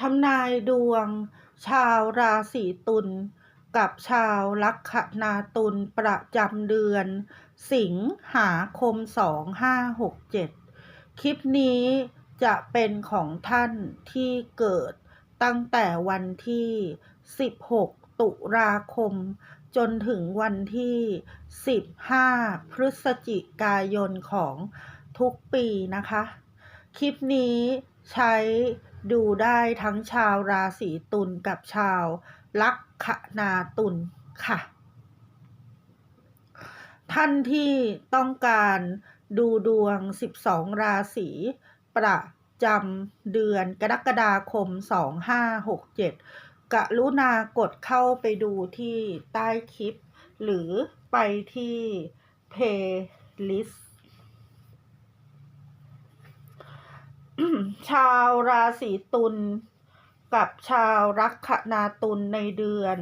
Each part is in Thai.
ทำนายดวง ชาวราศีตุลกับชาวลัคนาตุลประจำเดือน สิงหาคม 2567 คลิปนี้จะเป็นของท่านที่เกิดตั้งแต่วันที่ 16 ตุลาคม จนถึงวันที่ 15 พฤศจิกายนของทุกปีนะคะ คลิปนี้ใช้ ดูได้ทั้งชาวราศีตุลกับชาวลัคนาตุลค่ะ ท่านที่ต้องการดูดวง 12 ราศีประจำเดือนกรกฎาคม 2567 กรุณากดเข้าไปดูที่ใต้คลิป หรือไปที่เพลย์ลิสต์ ชาวราศีตุลกับชาวลัคนาตุลในเดือน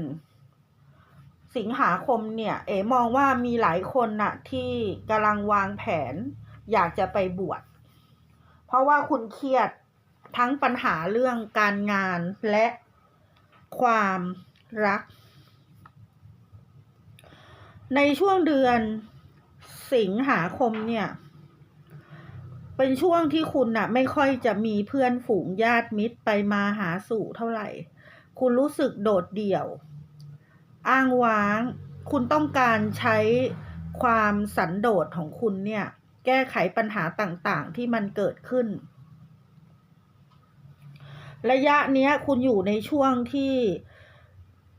สิงหาคมเนี่ย เอ๋มองว่ามีหลายคนน่ะ ที่กำลังวางแผน อยากจะไปบวชเพราะว่าคุณเครียดทั้งปัญหาเรื่องการงานและความรัก ในช่วงเดือนสิงหาคมเนี่ย เป็นช่วงที่คุณน่ะ ไม่ค่อยจะมีเพื่อนฝูงญาติมิตรไปมาหาสู่เท่าไหร่ คุณรู้สึกโดดเดี่ยว อ้างว้าง คุณต้องการใช้ความสันโดษของคุณเนี่ย แก้ไขปัญหาต่างๆ ที่มันเกิดขึ้น ระยะเนี้ย คุณอยู่ในช่วงที่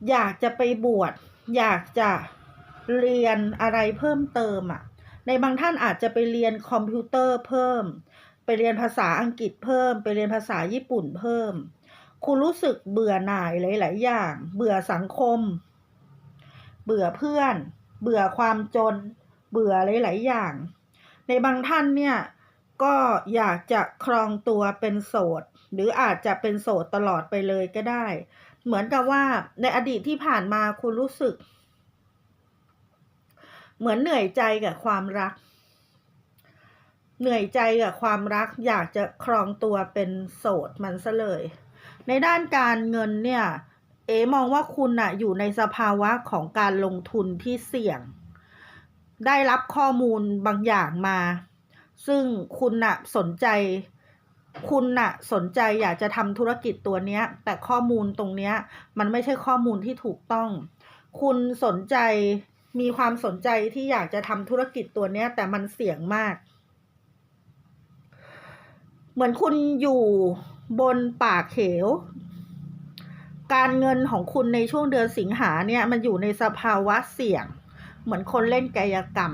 อยากจะไปบวช อยากจะเรียนอะไรเพิ่มเติมอะ่ะ ในบางท่านอาจจะไปเรียนคอมพิวเตอร์เพิ่ม ไปเรียนภาษาอังกฤษเพิ่ม ไปเรียนภาษาญี่ปุ่นเพิ่ม คุณรู้สึกเบื่อหน่ายหลาย ๆ อย่าง เบื่อสังคม เบื่อเพื่อน เบื่อความจน เบื่อหลาย ๆ อย่าง ในบางท่านเนี่ยก็อยากจะครองตัวเป็นโสด หรืออาจจะเป็นโสดตลอดไปเลยก็ได้ เหมือนกับว่าในอดีตที่ผ่านมาคุณรู้สึก เหมือนเหนื่อยใจกับความรัก เหนื่อยใจกับความรัก อยากจะครองตัวเป็นโสดมันซะเลย ในด้านการเงินเนี่ย เอมองว่าคุณอะอยู่ในสภาวะของการลงทุนที่เสี่ยง ได้รับข้อมูลบางอย่างมา ซึ่งคุณอะสนใจ คุณอะสนใจอยากจะทำธุรกิจตัวเนี้ย แต่ข้อมูลตรงเนี้ย มันไม่ใช่ข้อมูลที่ถูกต้อง คุณสนใจ มีความสนใจที่อยากจะทำธุรกิจตัวเนี้ย แต่มันเสี่ยงมาก เหมือนคุณอยู่บนป่าเขว การเงินของคุณในช่วงเดือนสิงหาเนี่ย มันอยู่ในสภาวะเสี่ยง เหมือนคนเล่นกายกรรม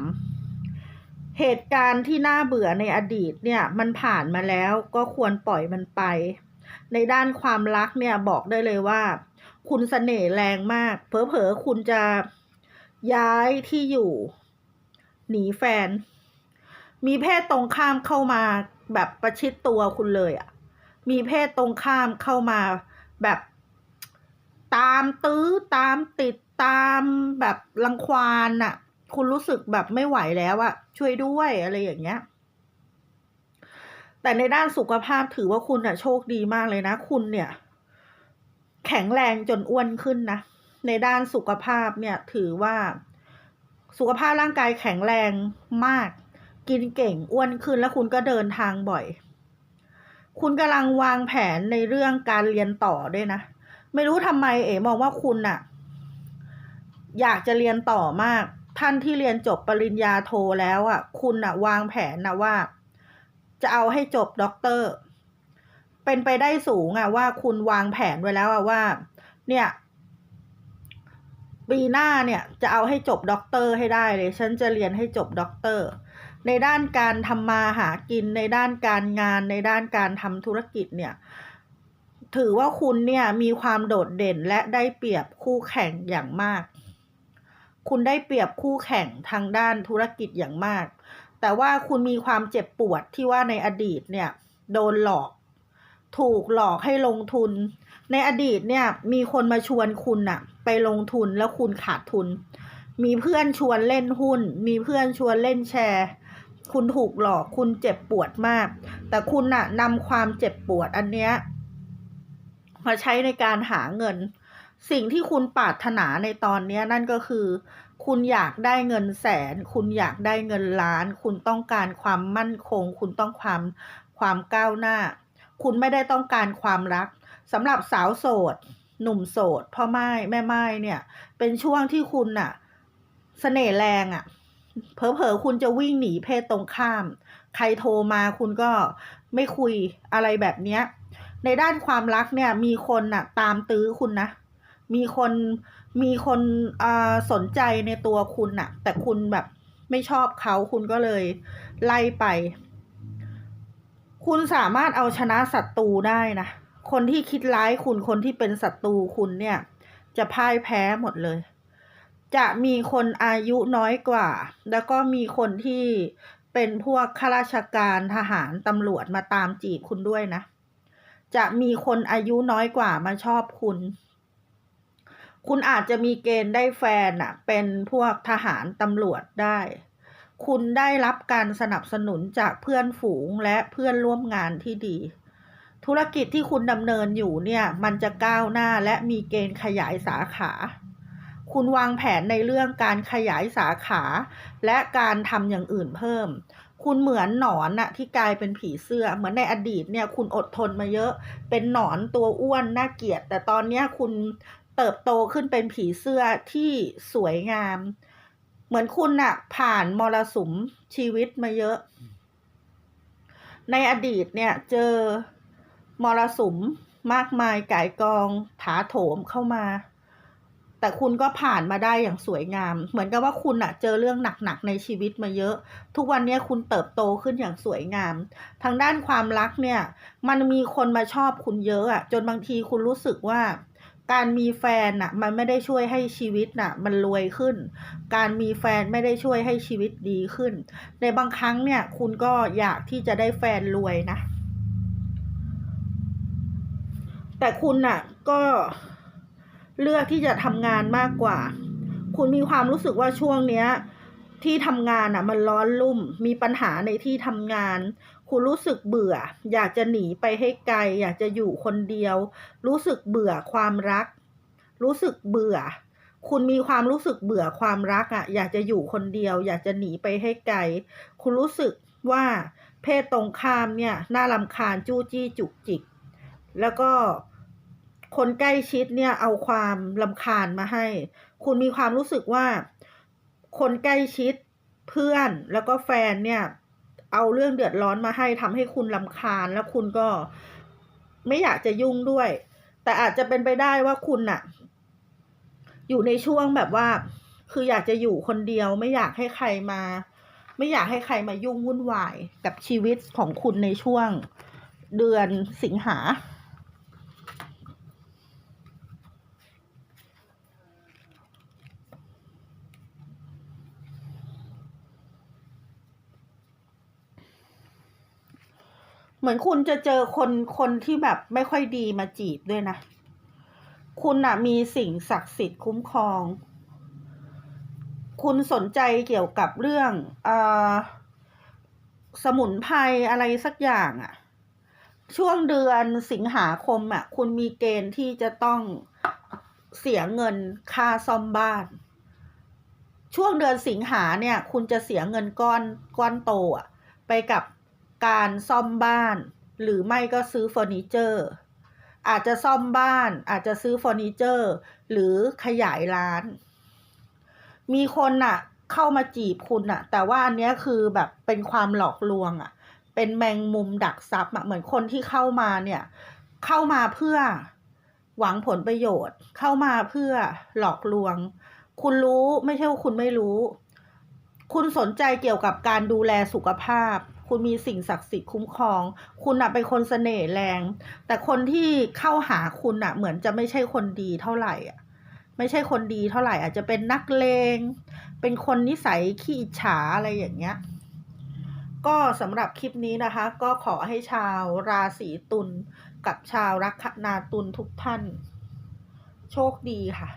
เหตุการณ์ที่น่าเบื่อในอดีตเนี่ย มันผ่านมาแล้วก็ควรปล่อยมันไป ในด้านความรักเนี่ยบอกได้เลยว่า คุณเสน่ห์แรงมาก เผลอๆคุณจะ ย้ายที่อยู่ หนีแฟน มีเพศตรงข้ามเข้ามาแบบประชิดตัวคุณเลยอะ่ะ มีเพศตรงข้ามเข้ามาแบบตามตื้อตามติดตามแบบรังควานอะ่ะ คุณรู้สึกแบบไม่ไหวแล้วอะช่วยด้วยอะไรอย่างเงี้ย แต่ในด้านสุขภาพถือว่าคุณอะโชคดีมากเลยนะ คุณเนี่ย แข็งแรงจนอ้วนขึ้นนะ ในด้านสุขภาพเนี่ยถือว่าสุขภาพร่างกายแข็งแรงมาก กินเก่งอ้วนขึ้นแล้วคุณก็เดินทางบ่อย คุณกำลังวางแผนในเรื่องการเรียนต่อด้วยนะ ไม่รู้ทำไมเอ๋มองว่าคุณน่ะอยากจะเรียนต่อมาก ท่านที่เรียนจบปริญญาโทแล้วอะคุณน่ะวางแผนนะว่า จะเอาให้จบด็อกเตอร์ เป็นไปได้สูงอะว่าคุณวางแผนไว้แล้วอะว่า เนี่ย ปีหน้าเนี่ยจะเอาให้จบด็อกเตอร์ให้ได้เลย ฉันจะเรียนให้จบด็อกเตอร์ ในด้านการทำมาหากินในด้านการงานในด้านการทำธุรกิจเนี่ย ถือว่าคุณเนี่ยมีความโดดเด่นและได้เปรียบคู่แข่งอย่างมาก คุณได้เปรียบคู่แข่งทางด้านธุรกิจอย่างมาก แต่ว่าคุณมีความเจ็บปวดที่ว่าในอดีตเนี่ย โดนหลอก ถูกหลอกให้ลงทุน ในอดีตเนี่ยมีคนมาชวนคุณอะไปลงทุนแล้วคุณขาดทุน มีเพื่อนชวนเล่นหุ้น มีเพื่อนชวนเล่นแชร์ คุณถูกหลอกคุณเจ็บปวดมาก แต่คุณน่ะนำความเจ็บปวดอันเนี้ยมาใช้ในการหาเงิน สิ่งที่คุณปรารถนาในตอนเนี้ยนั่นก็คือ คุณอยากได้เงินแสน คุณอยากได้เงินล้าน คุณต้องการความมั่นคง คุณต้องความความก้าวหน้า คุณไม่ได้ต้องการความรักสำหรับสาวโสด หนุ่มโสดพ่อไม้แม่ไม้เนี่ย เป็นช่วงที่คุณน่ะเสน่ห์แรงอะ่ะเผลอๆคุณจะวิ่งหนีเพศตรงข้าม ใครโทรมาคุณก็ไม่คุยอะไรแบบเนี้ย ในด้านความรักเนี่ย มีคนน่ะ ตามตื้อคุณนะ มีคนมีคนอ่าสนใจในตัวคุณน่ะ แต่คุณแบบไม่ชอบเขาคุณก็เลยไล่ไป คุณสามารถเอาชนะศัตรูได้นะ คนที่คิดร้ายคุณคนที่เป็นศัตรูคุณเนี่ย จะพ่ายแพ้หมดเลย จะมีคนอายุน้อยกว่า แล้วก็มีคนที่เป็นพวกข้าราชการทหารตำรวจมาตามจีบคุณด้วยนะ จะมีคนอายุน้อยกว่ามาชอบคุณ คุณอาจจะมีเกณฑ์ได้แฟนอะเป็นพวกทหารตำรวจได้ คุณได้รับการสนับสนุนจากเพื่อนฝูงและเพื่อนร่วมงานที่ดี ธุรกิจที่คุณดำเนินอยู่เนี่ย มันจะก้าวหน้าและมีเกณฑ์ขยายสาขา คุณวางแผนในเรื่องการขยายสาขา และการทำอย่างอื่นเพิ่ม คุณเหมือนหนอนน่ะที่กลายเป็นผีเสื้อ เหมือนในอดีตเนี่ยคุณอดทนมาเยอะ เป็นหนอนตัวอ้วนน่าเกลียด แต่ตอนนี้คุณเติบโตขึ้นเป็นผีเสื้อที่สวยงาม เหมือนคุณน่ะ ผ่านมรสุมชีวิตมาเยอะ ในอดีตเนี่ย เจอมรสุมมากมายก่ายกองถาโถมเข้ามา แต่คุณก็ผ่านมาได้อย่างสวยงาม เหมือนกับว่าคุณอะเจอเรื่องหนักๆในชีวิตมาเยอะ ทุกวันนี้คุณเติบโตขึ้นอย่างสวยงาม ทางด้านความรักเนี่ย มันมีคนมาชอบคุณเยอะอะจนบางทีคุณรู้สึกว่า การมีแฟนน่ะมันไม่ได้ช่วยให้ชีวิตน่ะ มันรวยขึ้น การมีแฟนไม่ได้ช่วยให้ชีวิตดีขึ้น ในบางครั้งเนี่ย คุณก็อยากที่จะได้แฟนรวยนะ แต่คุณน่ะ ก็เลือกที่จะทำงานมากกว่า คุณมีความรู้สึกว่าช่วงเนี้ยที่ทำงานอะ มันร้อนรุ่ม มีปัญหาในที่ทำงาน คุณรู้สึกเบื่อ อยากจะหนีไปให้ไกล อยากจะอยู่คนเดียว รู้สึกเบื่อความรัก รู้สึกเบื่อ คุณมีความรู้สึกเบื่อความรักอะ อยากจะอยู่คนเดียว อยากจะหนีไปให้ไกล คุณรู้สึกว่าเพศตรงข้ามเนี่ยน่ารำคาญจู้จี้จุกจิก แล้วก็คนใกล้ชิดเนี่ยเอาความลำคาญมาให้ คุณมีความรู้สึกว่า คนใกล้ชิดเพื่อนแล้วก็แฟนเนี่ย เอาเรื่องเดือดร้อนมาให้ทำให้คุณลำคาญแล้วคุณก็ไม่อยากจะยุ่งด้วย แต่อาจจะเป็นไปได้ว่าคุณน่ะ อยู่ในช่วงแบบว่า คืออยากจะอยู่คนเดียว ไม่อยากให้ใครมา ไม่อยากให้ใครมายุ่งวุ่นวายกับชีวิตของคุณในช่วงเดือนสิงหา เหมือนคุณจะเจอคนคนที่แบบไม่ค่อยดีมาจีบด้วยนะ คุณน่ะมีสิ่งศักดิ์สิทธิ์คุ้มครอง คุณสนใจเกี่ยวกับเรื่องออสมุนไพรอะไรสักอย่างอะช่วงเดือนสิงหาคมอะคุณมีเกณฑ์ที่จะต้องเสียเงินค่าซ่อมบ้าน ช่วงเดือนสิงหาเนี่ย คุณจะเสียเงินก้อนก้อนโตอะไปกับ การซ่อมบ้าน หรือไม่ก็ซื้อเฟอร์นิเจอร์ อาจจะซ่อมบ้าน อาจจะซื้อเฟอร์นิเจอร์ หรือขยายร้าน มีคนน่ะ เข้ามาจีบคุณน่ะ แต่ว่าอันเนี้ยคือแบบเป็นความหลอกลวงอะ เป็นแมงมุมดักซับอะเหมือนคนที่เข้ามาเนี่ย เข้ามาเพื่อหวังผลประโยชน์ เข้ามาเพื่อหลอกลวง คุณรู้ไม่ใช่ว่าคุณไม่รู้ คุณสนใจเกี่ยวกับการดูแลสุขภาพ คุณมีสิ่งศักดิ์สิทธิ์คุ้มครอง คุณอะเป็นคนเสน่ห์แรง แต่คนที่เข้าหาคุณอะเหมือนจะไม่ใช่คนดีเท่าไหร่อะไม่ใช่คนดีเท่าไหร่อาจจะเป็นนักเลง เป็นคนนิสัยขี้อิจฉาอะไรอย่างเงี้ย ก็สำหรับคลิปนี้นะคะ ก็ขอให้ชาวราศีตุลกับชาวลัคนาตุลทุกท่าน โชคดีค่ะ